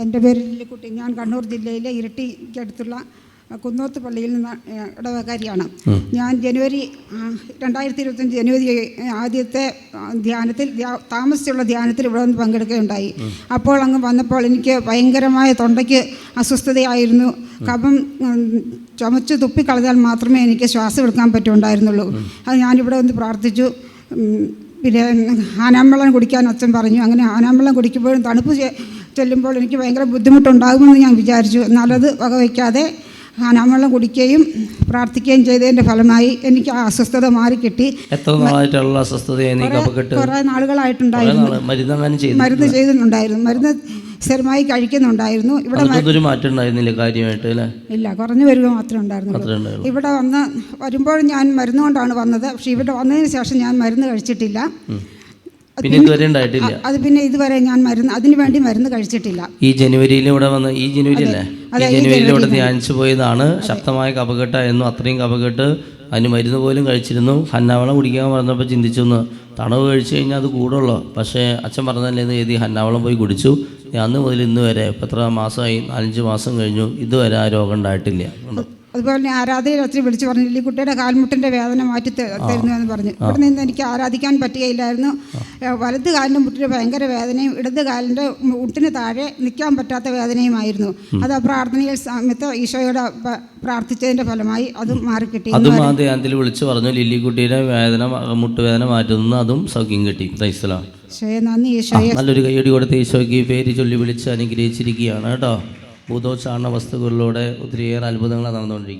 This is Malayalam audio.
എന്റെ പേര് ലില്ലിക്കുട്ടി ഞാൻ കണ്ണൂർ ജില്ലയിലെ ഇരട്ടിക്കടുത്തുള്ള കുന്നോത്ത് പള്ളിയിൽ നിന്ന് ഇടവകാരിയാണ്. ഞാൻ ജനുവരി രണ്ടായിരത്തി ഇരുപത്തഞ്ച് ജനുവരി ആദ്യത്തെ ധ്യാനത്തിൽ ധ്യാ- താമസിച്ചുള്ള ധ്യാനത്തിൽ ഇവിടെ നിന്ന് പങ്കെടുക്കുകയുണ്ടായി. അപ്പോൾ അങ്ങ് വന്നപ്പോൾ എനിക്ക് ഭയങ്കരമായ തൊണ്ടയ്ക്ക് അസ്വസ്ഥതയായിരുന്നു. കഫം ഉം, ചുമച്ച് തുപ്പിക്കളഞ്ഞാൽ മാത്രമേ എനിക്ക് ശ്വാസം എടുക്കാൻ പറ്റുണ്ടായിരുന്നുള്ളൂ. അത് ഞാനിവിടെ വന്ന് പ്രാർത്ഥിച്ചു. പിന്നെ ആനാമ്പളം കുടിക്കാൻ അച്ഛൻ പറഞ്ഞു. അങ്ങനെ ആനാമ്പളം കുടിക്കുമ്പോഴും തണുപ്പ് ചെല്ലുമ്പോൾ എനിക്ക് ഭയങ്കര ബുദ്ധിമുട്ടുണ്ടാകുമെന്ന് ഞാൻ വിചാരിച്ചു. എന്നാലത് വകവയ്ക്കാതെ ആനാമ്പള്ളം കുടിക്കുകയും പ്രാർത്ഥിക്കുകയും ചെയ്തതിന്റെ ഫലമായി എനിക്ക് ആ അസ്വസ്ഥത മാറിക്കിട്ടി. എത്ര നാളായിട്ടുള്ള കുറേ നാളുകളായിട്ടുണ്ടായിരുന്നു. മരുന്ന് ചെയ്തിട്ടുണ്ടായിരുന്നു. മരുന്ന് സ്ഥിരമായി കഴിക്കുന്നുണ്ടായിരുന്നു. ഇവിടെ മാറ്റം ഉണ്ടായിരുന്നില്ല കാര്യമായിട്ട് അല്ലേ? ഇല്ല കുറഞ്ഞു വരിക മാത്രമേ ഉണ്ടായിരുന്നു ഇവിടെ വന്ന് വരുമ്പോൾ ഞാൻ മരുന്ന് കൊണ്ടാണ് വന്നത്. പക്ഷേ ഇവിടെ വന്നതിന് ശേഷം ഞാൻ മരുന്ന് കഴിച്ചിട്ടില്ല. പിന്നെ ഇതുവരെ ഉണ്ടായിട്ടില്ല. അത് പിന്നെ ഇതുവരെ ഞാൻ മരുന്ന് അതിനു വേണ്ടി മരുന്ന് കഴിച്ചിട്ടില്ല. ഈ ജനുവരിയിൽ ഇവിടെ വന്ന് ഈ ജനുവരി അല്ലേ? ഈ ജനുവരിയിൽ ഇവിടെ ധ്യാനിച്ചു പോയതാണ്. ശക്തമായ കപകെട്ടായിരുന്നു അത്രയും കപകെട്ട് അതിന് മരുന്ന് പോലും കഴിച്ചിരുന്നു. ഹന്നാവളം കുടിക്കാൻ പറഞ്ഞപ്പോൾ ചിന്തിച്ചു ഒന്ന് തണവ് കഴിച്ചു കഴിഞ്ഞാൽ അത് കൂടുള്ളൂ. പക്ഷേ അച്ഛൻ പറഞ്ഞല്ലേന്ന് എഴുതി ഹന്നാവളം പോയി കുടിച്ചു? അന്ന് മുതൽ ഇന്ന് വരെ ഇപ്പം എത്ര മാസമായി? നാലഞ്ച് മാസം കഴിഞ്ഞു. ഇതുവരെ ആ രോഗം ഉണ്ടായിട്ടില്ല. അതുപോലെ തന്നെ ആരാധകരെ ഒത്തിരി വിളിച്ചു പറഞ്ഞു ഈ കുട്ടിയുടെ കാൽമുട്ടിന്റെ വേദന മാറ്റി തരുന്നു എന്ന് പറഞ്ഞു. ഇവിടെ നിന്ന് എനിക്ക് ആരാധിക്കാൻ പറ്റുകയില്ലായിരുന്നു. വലത് കാലിന്റെ മുട്ടിന് ഭയങ്കര വേദനയും ഇടത് കാലിന്റെ മുട്ടിന് താഴെ നിൽക്കാൻ പറ്റാത്ത വേദനയുമായിരുന്നു. അത് ആ പ്രാർത്ഥനയിൽ സമയത്ത് ഈശോയോട് പ്രാർത്ഥിച്ചതിന്റെ ഫലമായി അതും മാറിക്കിട്ടി അതും ആ ധ്യാനത്തിൽ വിളിച്ചു പറഞ്ഞു ലില്ലിക്കുട്ടിയുടെ വേദന മുട്ടുവേദന മാറ്റുന്നു അതും സൗഖ്യം കിട്ടി. നല്ലൊരു കൈയടി കൊടുത്ത് ഈശോയ്ക്ക് പേര് ചൊല്ലി വിളിച്ച് അനുഗ്രഹിച്ചിരിക്കുകയാണ് കേട്ടോ. ഭൂതോച്ചാരണ വസ്തുക്കളിലൂടെ ഒത്തിരിയേറെ അത്ഭുതങ്ങൾ നടന്നുകൊണ്ടിരിക്കും